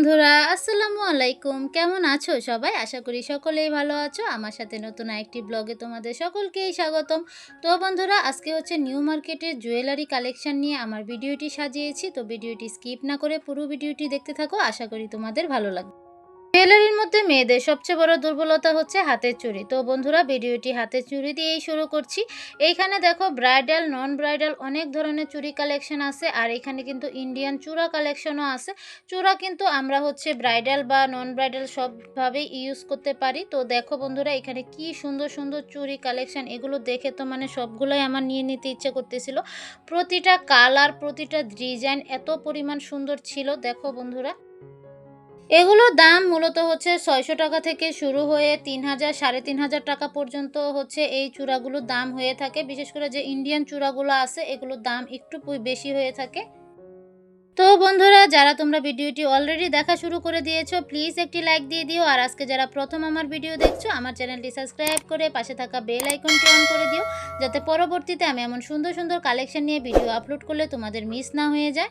বন্ধুরা, আসসালামু আলাইকুম। কেমন আছো সবাই? আশা করি সকলেই ভালো আছো। আমার সাথে নতুন একটি ব্লগে তোমাদের সকলকেই স্বাগতম। তো বন্ধুরা, আজকে হচ্ছে নিউ মার্কেটের জুয়েলারি কালেকশন নিয়ে আমার ভিডিওটি সাজিয়েছি। তো ভিডিওটি স্কিপ না করে পুরো ভিডিওটি দেখতে থাকো। আশা করি তোমাদের ভালো লাগবে। জুয়েলারির মধ্যে মেয়েদের সবচেয়ে বড় দুর্বলতা হচ্ছে হাতের চুড়ি। তো বন্ধুরা, ভিডিওটি হাতের চুড়ি দিয়েই শুরু করছি। এইখানে দেখো ব্রাইডাল নন ব্রাইডাল অনেক ধরনের চুড়ি কালেকশন আছে, আর এখানে কিন্তু ইন্ডিয়ান চূড়া কালেকশনও আছে। চূড়া কিন্তু আমরা হচ্ছে ব্রাইডাল বা নন ব্রাইডাল সবভাবেই ইউজ করতে পারি। তো দেখো বন্ধুরা, এখানে কি সুন্দর সুন্দর চুড়ি কালেকশন, এগুলো দেখে তো মানে সবগুলোই আমার নিয়ে নিতে ইচ্ছে করতেছিল। প্রতিটা কালার, প্রতিটা ডিজাইন এত পরিমাণ সুন্দর ছিল, দেখো বন্ধুরা। এগুলোর দাম মূলত হচ্ছে ছয়শো টাকা থেকে শুরু হয়ে তিন হাজার, সাড়ে তিন হাজার টাকা পর্যন্ত হচ্ছে এই চূড়াগুলোর দাম হয়ে থাকে। বিশেষ করে যে ইন্ডিয়ান চূড়াগুলো আছে, এগুলোর দাম একটু বেশি হয়ে থাকে। তো বন্ধুরা, যারা তোমরা ভিডিওটি অলরেডি দেখা শুরু করে দিয়েছ প্লিজ একটি লাইক দিয়ে দিও। আর আজকে যারা প্রথম আমার ভিডিও দেখছ, আমার চ্যানেলটি সাবস্ক্রাইব করে পাশে থাকা বেল আইকনটি অন করে দিও, যাতে পরবর্তীতে আমি এমন সুন্দর সুন্দর কালেকশন নিয়ে ভিডিও আপলোড করলে তোমাদের মিস না হয়ে যায়।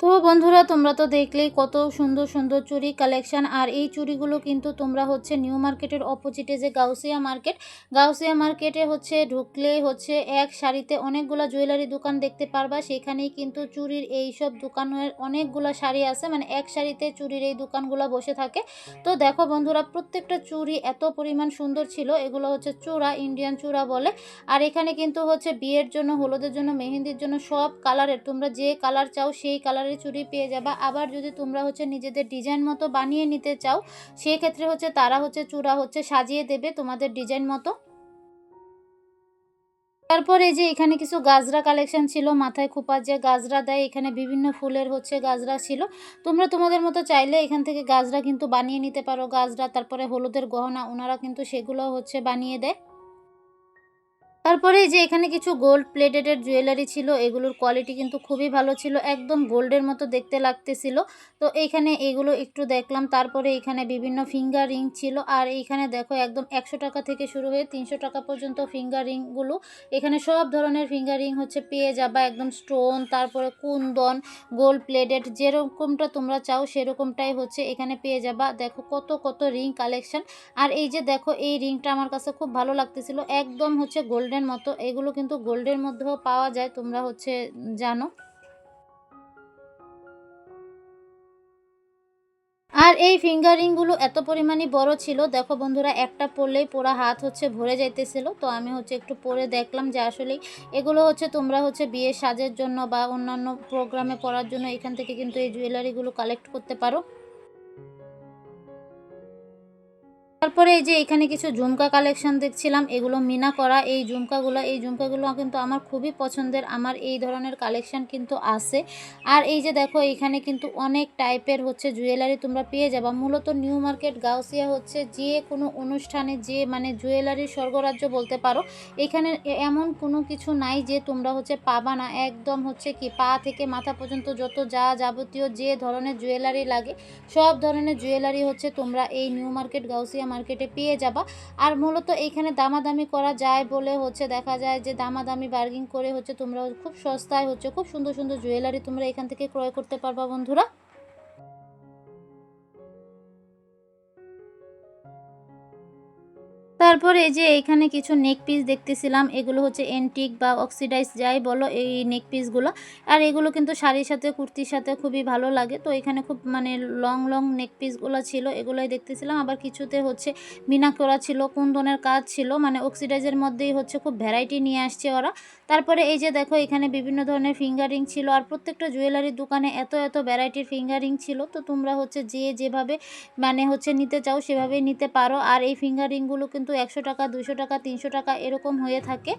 তো বন্ধুরা, তোমরা তো দেখলেই কত সুন্দর সুন্দর চুড়ি কালেকশন আর এই চুড়িগুলো কিন্তু তোমরা হচ্ছে নিউ মার্কেটের অপোজিটে যে গাউসিয়া মার্কেট গাউসিয়া মার্কেটে হচ্ছে ঢুকলে হচ্ছে এক শাড়িতে অনেকগুলো জুয়েলারি দোকান দেখতে পারবা। সেখানেই কিন্তু চুড়ির এই সব দোকানের অনেকগুলো শাড়ি আছে মানে এক শাড়িতে চুড়ির এই দোকানগুলো বসে থাকে। তো দেখো বন্ধুরা, প্রত্যেকটা চুড়ি এত পরিমাণ সুন্দর ছিল, এগুলো হচ্ছে চূড়া ইন্ডিয়ান চূড়া বলে। আর এখানে কিন্তু হচ্ছে বিয়ের জন্য, হলুদের জন্য, মেহেন্দির জন্য সব কালারের তোমরা যে কালার চাও সেই কালারের চুড়ি পেয়ে যাবা। আবার যদি তোমরা হচ্ছে নিজেদের ডিজাইন মতো বানিয়ে নিতে চাও সেই ক্ষেত্রে হচ্ছে তারা হচ্ছে চূড়া হচ্ছে সাজিয়ে দেবে তোমাদের ডিজাইন মতো। তারপর এই যে এখানে কিছু গাজরা কালেকশন ছিল, মাথায় খোপা যে গাজরা দেয়, এখানে বিভিন্ন ফুলের হচ্ছে গাজরা ছিল। তোমরা তোমাদের মতো চাইলে এখান থেকে গাজরা কিন্তু বানিয়ে নিতে পারো। গাজরা, তারপরে হলুদের গহনা, ওনারা কিন্তু সেগুলো হচ্ছে বানিয়ে দেয়। তারপরে যে এখানে কিছু গোল্ড প্লেটেডের জুয়েলারি ছিল, এগুলোর কোয়ালিটি কিন্তু খুবই ভালো ছিল, একদম গোল্ডের মতো দেখতে লাগতেছিল। তো এইখানে এগুলো একটু দেখলাম, তারপরে এখানে বিভিন্ন ফিঙ্গার রিং ছিল, আর এইখানে দেখো একদম একশো টাকা থেকে শুরু হয়ে তিনশো টাকা পর্যন্ত ফিঙ্গার রিংগুলো এখানে সব ধরনের ফিঙ্গার রিং হচ্ছে পেয়ে যাবা, একদম স্টোন তারপরে কুন্দন গোল্ড প্লেটেড যেরকমটা তোমরা চাও সেরকমটাই হচ্ছে এখানে পেয়ে যাবা। দেখো কত কত রিং কালেকশন আর এই যে দেখো, এই রিংটা আমার কাছে খুব ভালো লাগতেছিল, একদম হচ্ছে গোল্ডেন মতো, এগুলো কিন্তু গোল্ডের মধ্যেও পাওয়া যায়, তোমরা হচ্ছে জানো। আর এই ফিঙ্গারিংগুলো এত পরিমাণে বড় ছিল, দেখো বন্ধুরা, একটা পরলেই পুরো হাত হচ্ছে ভরে যাইতেছিল, তো আমি হচ্ছে একটু পরে দেখলাম যে আসলেই এগুলো হচ্ছে তোমরা হচ্ছে বিয়ের সাজের জন্য বা অন্যান্য প্রোগ্রামে পড়ার জন্য এখান থেকে কিন্তু এই জুয়েলারিগুলো কালেক্ট করতে পারো। তারপরে এই যে এখানে কিছু ঝুমকা কালেকশন দেখছিলাম, এগুলো মিনা করা, এই ঝুমকাগুলো এই ঝুমকাগুলো কিন্তু আমার খুবই পছন্দের, আমার এই ধরনের কালেকশন কিন্তু আছে। আর এই যে দেখো, এখানে কিন্তু অনেক টাইপের হচ্ছে জুয়েলারি তোমরা পেয়ে যাবা। মূলত নিউ মার্কেট গাউসিয়া হচ্ছে যে কোনো অনুষ্ঠানে যে মানে জুয়েলারির স্বর্গরাজ্য বলতে পারো, এখানে এমন কোনো কিছু নাই যে তোমরা হচ্ছে পাবা না। একদম হচ্ছে কি, পা থেকে মাথা পর্যন্ত যত যা যাবতীয় যে ধরনের জুয়েলারি লাগে, সব ধরনের জুয়েলারি হচ্ছে তোমরা এই নিউ মার্কেট গাউসিয়া মার্কেটে পেয়ে যাবা। আর মূলত এইখানে দামাদামি করা যায় বলে হচ্ছে দেখা যায় যে দামাদামি বার্গিং করে হচ্ছে তোমরা খুব সস্তায় হচ্ছে খুব সুন্দর সুন্দর জুয়েলারি তোমরা এখান থেকে ক্রয় করতে পারবা বন্ধুরা। তারপরে এই যে এখানে কিছু নেক পিস দেখতেছিলাম, এগুলো হচ্ছে এন্টিক বা অক্সিডাইজ যাই বলো এই নেক পিসগুলো আর এগুলো কিন্তু শাড়ির সাথে, কুর্তির সাথে খুবই ভালো লাগে। তো এখানে খুব মানে লং লং নেক পিসগুলো ছিল, এগুলোই দেখতেছিলাম। আবার কিছুতে হচ্ছে মিনা করা ছিল, কুন্দনের কাজ ছিল। মানে অক্সিডাইজের মধ্যেই হচ্ছে খুব ভ্যারাইটি নিয়ে আসছে ওরা। তারপরে এই যে দেখো, এখানে বিভিন্ন ধরনের ফিঙ্গারিং ছিল। আর প্রত্যেকটা জুয়েলারির দোকানে এত এত ভ্যারাইটির ফিঙ্গারিং ছিল। তো তোমরা হচ্ছে যে যেভাবে মানে হচ্ছে নিতে চাও, সেভাবেই নিতে পারো। আর এই ফিঙ্গারিংগুলো কিন্তু একশো টাকা দুশো টাকা তিনশো টাকা এরকম হয়ে থাকে।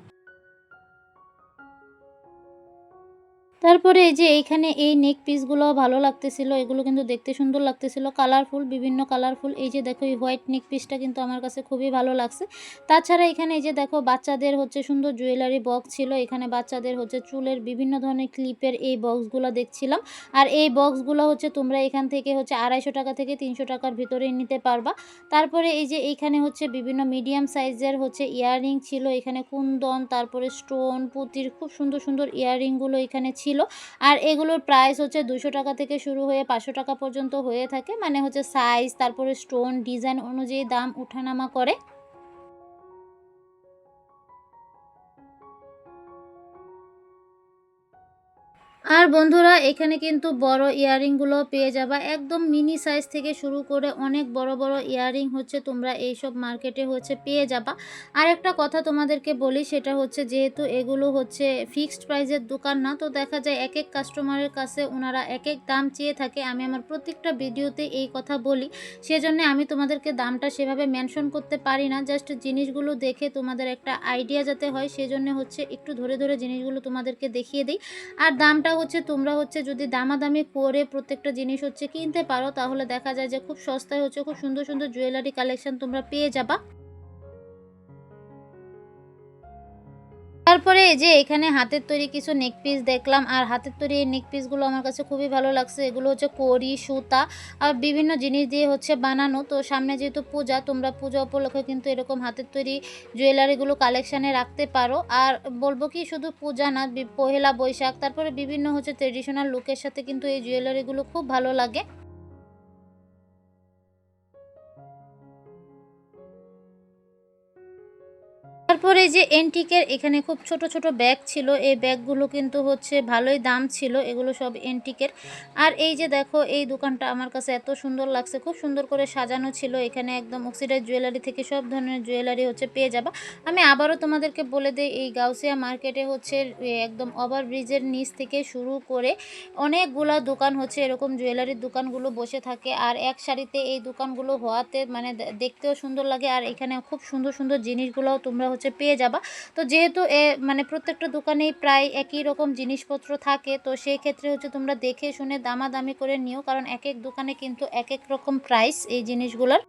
তারপরে এই যে এইখানে এই নেক পিসগুলো ভালো লাগতেছিল, এগুলো কিন্তু দেখতে সুন্দর লাগতেছিল কালারফুল বিভিন্ন কালারফুল এই যে দেখো এই হোয়াইট নেক পিসটা কিন্তু আমার কাছে খুবই ভালো লাগছে। তাছাড়া এখানে এই যে দেখো বাচ্চাদের হচ্ছে সুন্দর জুয়েলারি বক্স ছিল, এখানে বাচ্চাদের হচ্ছে চুলের বিভিন্ন ধরনের ক্লিপের এই বক্সগুলো দেখছিলাম। আর এই বক্সগুলো হচ্ছে তোমরা এখান থেকে হচ্ছে আড়াইশো টাকা থেকে তিনশো টাকার ভিতরে নিতে পারবা। তারপরে এই যে এইখানে হচ্ছে বিভিন্ন মিডিয়াম সাইজের হচ্ছে ইয়াররিং ছিল, এখানে কুন্দন, তারপরে স্টোন পুতির, খুব সুন্দর সুন্দর ইয়াররিংগুলো এখানে ছিল। আর এগুলোর প্রাইস হচ্ছে দুশো টাকা থেকে শুরু হয়ে পাঁচশো টাকা পর্যন্ত হয়ে থাকে। মানে হচ্ছে সাইজ তারপরে স্টোন ডিজাইন অনুযায়ী দাম উঠানামা করে। আর বন্ধুরা, এখানে কিন্তু বড় ইয়াররিংগুলো পেয়ে যাবা। একদম মিনি সাইজ থেকে শুরু করে অনেক বড় বড় ইয়াররিং হচ্ছে তোমরা এইসব মার্কেটে হচ্ছে পেয়ে যাবা। আর একটা কথা তোমাদেরকে বলি, সেটা হচ্ছে যেহেতু এগুলো হচ্ছে ফিক্সড প্রাইসের দোকান না, তো দেখা যায় এক এক কাস্টমারের কাছে ওনারা এক এক দাম চেয়ে থাকে। আমি আমার প্রত্যেকটা ভিডিওতে এই কথা বলি, সেজন্য আমি তোমাদেরকে দামটা সেভাবে মেনশন করতে পারি না। জাস্ট জিনিসগুলো দেখে তোমাদের একটা আইডিয়া যাতে হয়, সেজন্য হচ্ছে একটু ধরে ধরে জিনিসগুলো তোমাদেরকে দেখিয়ে দিই। আর দামটা হচ্ছে তোমরা হচ্ছে যদি দামাদামি করে প্রত্যেকটা জিনিস হচ্ছে কিনতে পারো, তাহলে দেখা যায় যে খুব সস্তায় হচ্ছে খুব সুন্দর সুন্দর জুয়েলারি কালেকশন তোমরা পেয়ে যাবা। তারপরে এই যে এখানে হাতের তৈরি কিছু নেক পিস দেখলাম, আর হাতের তৈরি এই নেক পিসগুলো আমার কাছে খুবই ভালো লাগছে। এগুলো হচ্ছে কড়ি, সুতা, আর বিভিন্ন জিনিস দিয়ে হচ্ছে বানানো। তো সামনে যেহেতু পূজা, তোমরা পূজা উপলক্ষে কিন্তু এরকম হাতের তৈরি জুয়েলারিগুলো কালেকশানে রাখতে পারো। আর বলব কি, শুধু পূজা না পহেলা বৈশাখ, তারপরে বিভিন্ন হচ্ছে ট্রেডিশনাল লুকের সাথে কিন্তু এই জুয়েলারিগুলো খুব ভালো লাগে। তারপরে যে এন্টিকের এখানে খুব ছোট ছোট ব্যাগ ছিল, এই ব্যাগগুলো কিন্তু হচ্ছে ভালোই দাম ছিল, এগুলো সব এন্টিকের আর এই যে দেখো, এই দোকানটা আমার কাছে এত সুন্দর লাগছে, খুব সুন্দর করে সাজানো ছিল, এখানে একদম অক্সিডাইজ জুয়েলারি থেকে সব ধরনের জুয়েলারি হচ্ছে পেয়ে যাবা। আমি আবারও তোমাদেরকে বলে দিই, এই গাউসিয়া মার্কেটে হচ্ছে একদম ওভার ব্রিজের নিচ থেকে শুরু করে অনেকগুলা দোকান হচ্ছে, এরকম জুয়েলারির দোকানগুলো বসে থাকে। আর এক সারিতে এই দোকানগুলো হওয়াতে মানে দেখতেও সুন্দর লাগে, আর এখানে খুব সুন্দর সুন্দর জিনিসগুলোও তোমরা হচ্ছে পেয়ে যাবা। তো যেহেতু এ মানে প্রত্যেকটা দোকানেই প্রায় একই রকম জিনিসপত্র থাকে, তো সেই ক্ষেত্রে হচ্ছে তোমরা দেখে শুনে দামাদামি করে নিও, কারণ এক এক দোকানে কিন্তু এক এক রকম প্রাইস এই জিনিসগুলোর।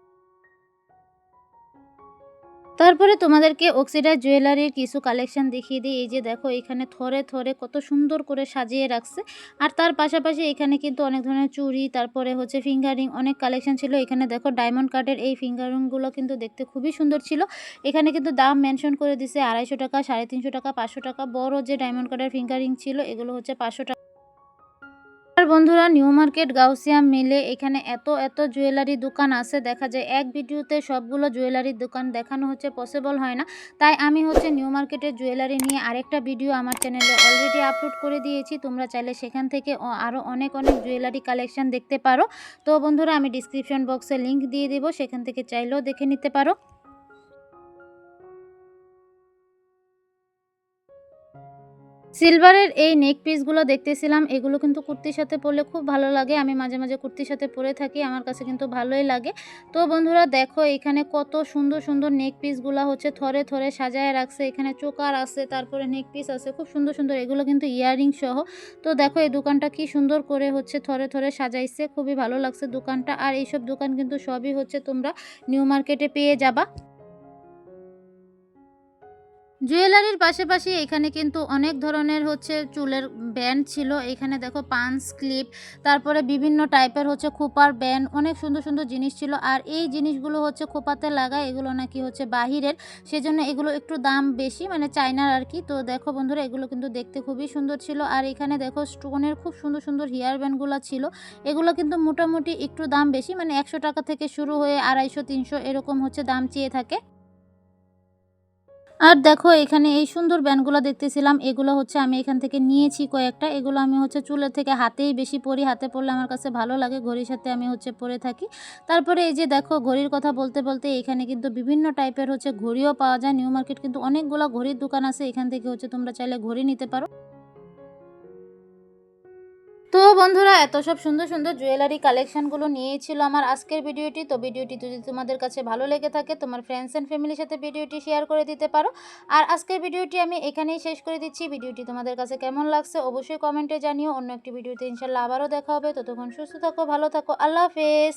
তারপরে তোমাদেরকে অক্সিডাইজ জুয়েলারির কিছু কালেকশন দেখিয়ে দিই। এই যে দেখো, এখানে থরে থরে কত সুন্দর করে সাজিয়ে রাখছে। আর তার পাশাপাশি এখানে কিন্তু অনেক ধরনের চুড়ি, তারপরে হচ্ছে ফিঙ্গারিং অনেক কালেকশন ছিল। এখানে দেখো ডায়মন্ড কাটের এই ফিঙ্গারিংগুলো কিন্তু দেখতে খুবই সুন্দর ছিল। এখানে কিন্তু দাম মেনশন করে দিছে আড়াইশো টাকা, সাড়ে তিনশো টাকা, পাঁচশো টাকা। বড় যে ডায়মন্ড কাটের ফিঙ্গারিং ছিল, এগুলো হচ্ছে পাঁচশো টাকা। বন্ধুরা, নিউ মার্কেট গাউসিয়া মিলে এখানে এত এত জুয়েলারি দোকান আছে। দেখা যায় এক ভিডিওতে সবগুলো জুয়েলারির দোকান দেখানো হচ্ছে পসিবল হয় না। তাই আমি হচ্ছে নিউ মার্কেটের জুয়েলারি নিয়ে আরেকটা ভিডিও আমার চ্যানেলে অলরেডি আপলোড করে দিয়েছি। তোমরা চাইলে সেখান থেকে আরও অনেক অনেক জুয়েলারি কালেকশন দেখতে পারো। তো বন্ধুরা, আমি ডিসক্রিপশন বক্সে লিংক দিয়ে দেবো, সেখান থেকে চাইলেও দেখে নিতে পারো। সিলভারের এই নেক পিসগুলো দেখতেছিলাম, এগুলো কিন্তু কুর্তির সাথে পরলে খুব ভালো লাগে। আমি মাঝে মাঝে কুর্তির সাথে পরে থাকি, আমার কাছে কিন্তু ভালোই লাগে। তো বন্ধুরা, দেখো এখানে কত সুন্দর সুন্দর নেক পিসগুলো হচ্ছে, থরে থরে সাজায় রাখছে। এখানে চোকার আছে, তারপরে নেক পিস আছে, খুব সুন্দর সুন্দর। এগুলো কিন্তু ইয়াররিং সহ। তো দেখো এই দোকানটা কি সুন্দর করে হচ্ছে, থরে থরে সাজাইছে। খুবই ভালো লাগছে দোকানটা। আর এইসব দোকান কিন্তু সবই হচ্ছে তোমরা নিউ মার্কেটে পেয়ে যাবা। জুয়েলারির পাশাপাশি এখানে কিন্তু অনেক ধরনের হচ্ছে চুলের ব্যান্ড ছিল। এখানে দেখো পান্স, ক্লিপ, তারপরে বিভিন্ন টাইপের হচ্ছে খোপার ব্যান্ড, অনেক সুন্দর সুন্দর জিনিস ছিল। আর এই জিনিসগুলো হচ্ছে খোপাতে লাগায়, এগুলো নাকি হচ্ছে বাহিরের। সেজন্য এগুলো একটু দাম বেশি মানে চাইনার আর কি। তো দেখো বন্ধুরা, এগুলো কিন্তু দেখতে খুবই সুন্দর ছিল। আর এখানে দেখো স্টোনের খুব সুন্দর সুন্দর হেয়ার ব্যান্ডগুলো ছিল। এগুলো কিন্তু মোটামুটি একটু দাম বেশি মানে একশো টাকা থেকে শুরু হয়ে আড়াইশো, তিনশো এরকম হচ্ছে দাম চেয়ে থাকে। আর দেখো, এখানে এই সুন্দর ব্যান্ডগুলো দেখতেছিলাম। এগুলো হচ্ছে আমি এখান থেকে নিয়েছি কয়েকটা। এগুলো আমি হচ্ছে চুলের থেকে হাতেই বেশি পরি। হাতে পরলে আমার কাছে ভালো লাগে। ঘড়ির সাথে আমি হচ্ছে পরে থাকি। তারপরে এই যে দেখো, ঘড়ির কথা বলতে বলতে এখানে কিন্তু বিভিন্ন টাইপের হচ্ছে ঘড়িও পাওয়া যায়। নিউ মার্কেট কিন্তু অনেকগুলো ঘড়ির দোকান আছে। এখান থেকে হচ্ছে তোমরা চাইলে ঘড়ি নিতে পারো। তো বন্ধুরা, এত সব সুন্দর সুন্দর জুয়েলারি কালেকশানগুলো নিয়েছিল আমার আজকের ভিডিওটি। তো ভিডিওটি যদি তোমাদের কাছে ভালো লেগে থাকে, তোমার ফ্রেন্ডস অ্যান্ড ফ্যামিলির সাথে ভিডিওটি শেয়ার করে দিতে পারো। আর আজকের ভিডিওটি আমি এখানেই শেষ করে দিচ্ছি। ভিডিওটি তোমাদের কাছে কেমন লাগছে অবশ্যই কমেন্টে জানিও। অন্য একটি ভিডিওতে ইনশাল্লাহ আবারও দেখা হবে। ততক্ষণ সুস্থ থাকো, ভালো থাকো। আল্লাহ হাফেজ।